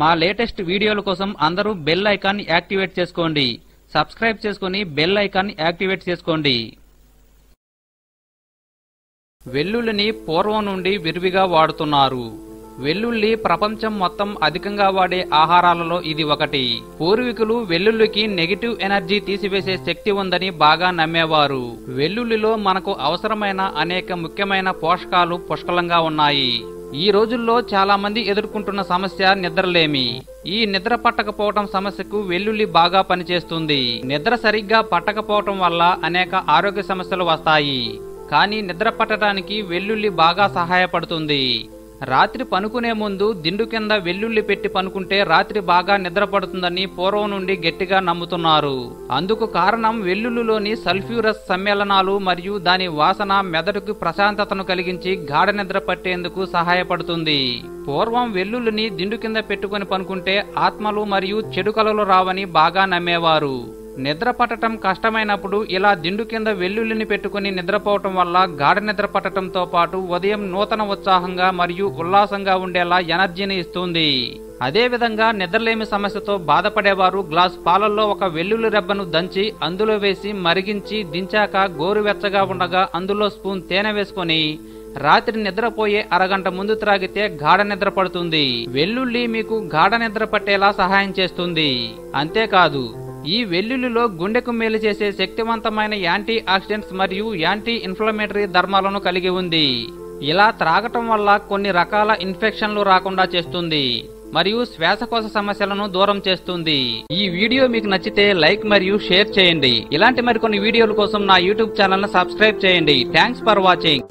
మా లేటెస్ట్ వీడియోల కోసం అందరూ బెల్ ఐకాన్ యాక్టివేట్ చేసుకోండి. సబ్స్క్రైబ్ చేసుకుని బెల్ ఐకాన్ యాక్టివేట్ చేసుకోండి. వెల్లుల్లిని పూర్వం నుండి విరివిగా వాడుతున్నారు. వెల్లుల్లి ప్రపంచం మొత్తం అధికంగా వాడే ఆహారాలలో ఇది ఒకటి. పూర్వీకులు వెల్లుల్లికి నెగిటివ్ ఎనర్జీ తీసివేసే శక్తి ఉందని బాగా నమ్మేవారు. వెల్లుల్లిలో మనకు అవసరమైన అనేక ముఖ్యమైన పోషకాలు పుష్కలంగా ఉన్నాయి. ఈ రోజుల్లో చాలా మంది ఎదుర్కొంటున్న సమస్య నిద్రలేమి. ఈ నిద్ర పట్టకపోవటం సమస్యకు వెల్లుల్లి బాగా పనిచేస్తుంది. నిద్ర సరిగ్గా పట్టకపోవటం వల్ల అనేక ఆరోగ్య సమస్యలు వస్తాయి. కానీ నిద్ర పట్టడానికి వెల్లుల్లి బాగా సహాయపడుతుంది. రాత్రి పనుకునే ముందు దిండు కింద వెల్లుల్లి పెట్టి పనుకుంటే రాత్రి బాగా నిద్రపడుతుందని పూర్వం నుండి గట్టిగా నమ్ముతున్నారు. అందుకు కారణం వెల్లుల్లిలోని సల్ఫ్యూరస్ సమ్మేళనాలు మరియు దాని వాసన మెదడుకు ప్రశాంతతను కలిగించి గాఢ నిద్ర పట్టేందుకు సహాయపడుతుంది. పూర్వం వెల్లుల్లిని దిండు కింద పెట్టుకుని పనుకుంటే ఆత్మలు మరియు చెడు కలలు రావని బాగా నమ్మేవారు. నిద్ర పట్టటం కష్టమైనప్పుడు ఇలా దిండు కింద వెల్లుల్లిని పెట్టుకుని నిద్రపోవటం వల్ల గాఢ నిద్ర పట్టడంతో పాటు ఉదయం నూతన ఉత్సాహంగా మరియు ఉల్లాసంగా ఉండేలా ఎనర్జీని ఇస్తుంది. అదేవిధంగా నిద్రలేమి సమస్యతో బాధపడేవారు గ్లాస్ పాలల్లో ఒక వెల్లుల్లి రెబ్బను దంచి అందులో వేసి మరిగించి దించాక గోరువెచ్చగా ఉండగా అందులో స్పూన్ తేనె వేసుకొని రాత్రి నిద్రపోయే అరగంట ముందు త్రాగితే గాఢ నిద్ర పడుతుంది వెల్లుల్లి మీకు గాఢ నిద్ర పట్టేలా సహాయం చేస్తుంది. అంతేకాదు ఈ వెల్లుల్లిలో గుండెకు మేలు చేసే శక్తివంతమైన యాంటీ ఆక్సిడెంట్స్ మరియు యాంటీ ఇన్ఫ్లమేటరీ ధర్మాలను కలిగి ఉంది. ఇలా త్రాగటం వల్ల కొన్ని రకాల ఇన్ఫెక్షన్లు రాకుండా చేస్తుంది మరియు శ్వాసకోశ సమస్యలను దూరం చేస్తుంది. ఈ వీడియో మీకు నచ్చితే లైక్ మరియు షేర్ చేయండి. ఇలాంటి మరికొన్ని వీడియోల కోసం నా యూట్యూబ్ ఛానల్ సబ్స్క్రైబ్ చేయండి. Thanks for watching.